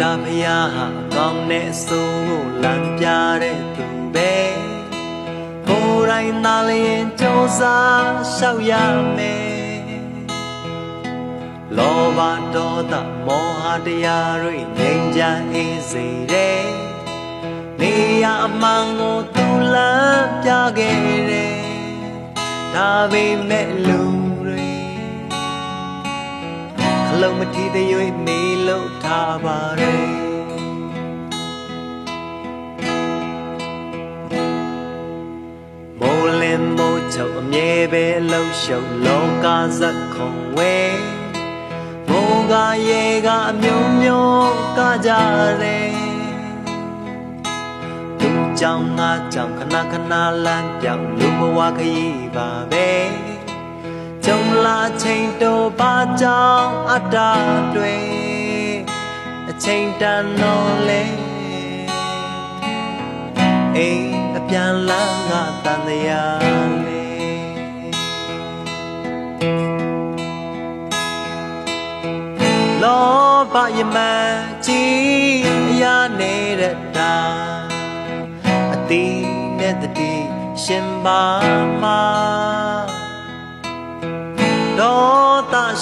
တာဖယားဟာကောင်းတဲ့အစိုးကိုလမ်းပြတဲ့သူပဲကိုယ်တိုင်သာလျင်စ조사ရှောက်ရမယ်လောဘဒေါသမောဟတရားတွေငြိမ်းချမ်းအေးစေတဲ့နေရအမှန်ကိုသူလမ်းပြခဲ့တယ်ဒါပေမဲ့လူတွေခ လုံးမထီသေး၍မေးလို့ထားပါရဲ့မိုးလင်းမိုးချုပ်အမြဲပဲလှုပ်ရှုပ်လောကဇက်ခုံဝဲမိုးကရေကအမျိုးမျိုးကကြတယ်သူကြောင့်ငါကြောင့်ခဏခဏလမ်းပြောင်းလူဘဝခရီးပါပဲ ကြုံလာချိန်တော့ပါကြောင့်အတ္တတွေအချိန်တန်တော့လေအိမ်အပြန်လန်းကတန်တရားလေလောဘယမကြီးအရာနေတဲ့တာအတိနဲ့တတိရှင်ပါမှာ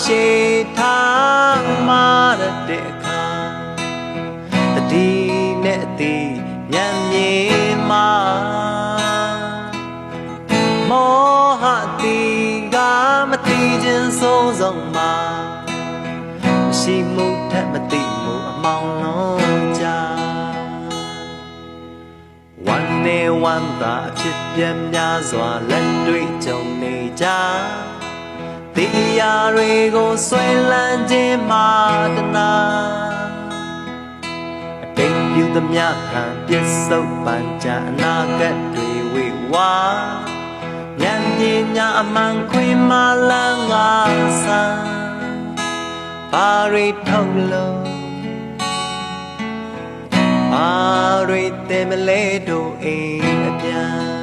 ရှေထားမာရတဲ့အခါတတိနဲ့တိညံမြေမာမောဟတိကမတိခြင်းဆုံးဆုံးမာမရှိမှုထက်မတိမှုအမောင်လုံးကြဝန်နေဝန်သာအဖြစ်ပြများစွာလက်တွေ့ကြုံနေကြ တရားတွေကိုဆွဲလန်းခြင်းမာတနာအတိတ်ပြုသမျှခံပြစ္ဆုတ်ပန်ကြအနာဂတ်တွေဝေဝါဉာဏ်ပညာအမှန်ခွေမာလန်းငါဆန်းပါရိထုတ်လို့ပါရိတေမလေးတို့အိမ်အပြန်